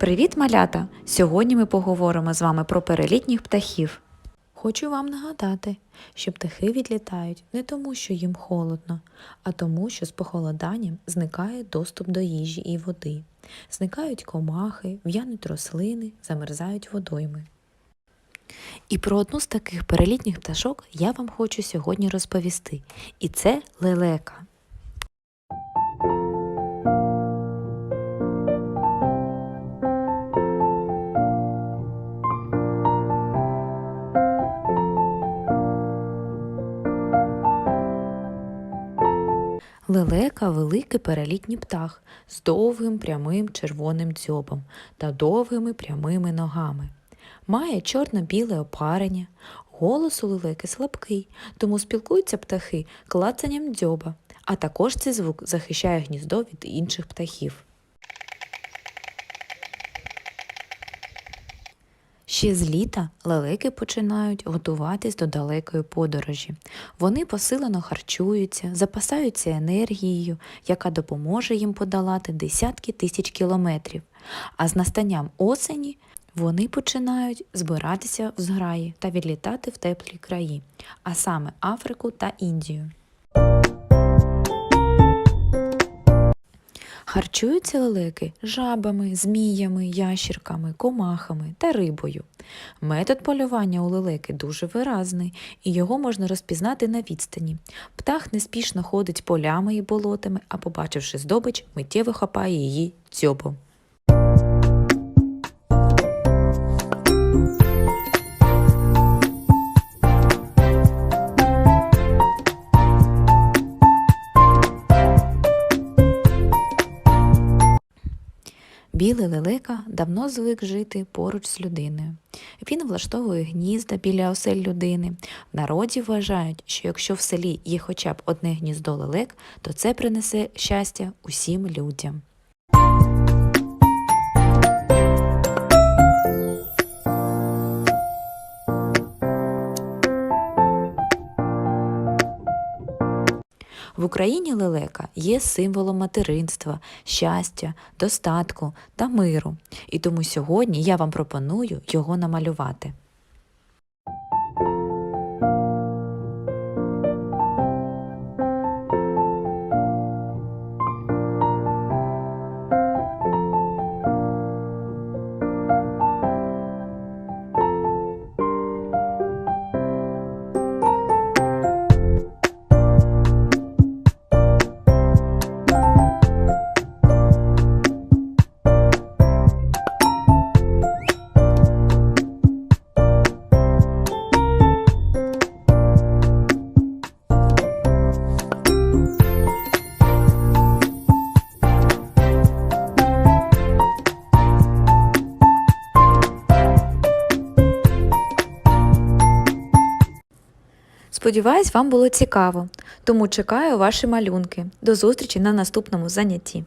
Привіт, малята! Сьогодні ми поговоримо з вами про перелітніх птахів. Хочу вам нагадати, що птахи відлітають не тому, що їм холодно, а тому, що з похолоданням зникає доступ до їжі і води. Зникають комахи, в'януть рослини, замерзають водойми. І про одну з таких перелітніх пташок я вам хочу сьогодні розповісти. І це лелека. Лелека великий перелітній птах з довгим прямим червоним дзьобом та довгими прямими ногами. Має чорно-біле опарення. Голос у лелеки слабкий, тому спілкуються птахи клацанням дзьоба, а також цей звук захищає гніздо від інших птахів. Ще з літа лелеки починають готуватись до далекої подорожі. Вони посилено харчуються, запасаються енергією, яка допоможе їм подолати десятки тисяч кілометрів. А з настанням осені вони починають збиратися в зграї та відлітати в теплі краї, а саме Африку та Індію. Харчуються лелеки жабами, зміями, ящірками, комахами та рибою. Метод полювання у лелеки дуже виразний, і його можна розпізнати на відстані. Птах неспішно ходить полями і болотами, а побачивши здобич, миттєво хапає її дзьобом. Білий лелека давно звик жити поруч з людиною. Він влаштовує гнізда біля осель людини. В народі вважають, що якщо в селі є хоча б одне гніздо лелек, то це принесе щастя усім людям. В Україні лелека є символом материнства, щастя, достатку та миру, і тому сьогодні я вам пропоную його намалювати. Сподіваюсь, вам було цікаво, тому чекаю ваші малюнки. До зустрічі на наступному занятті.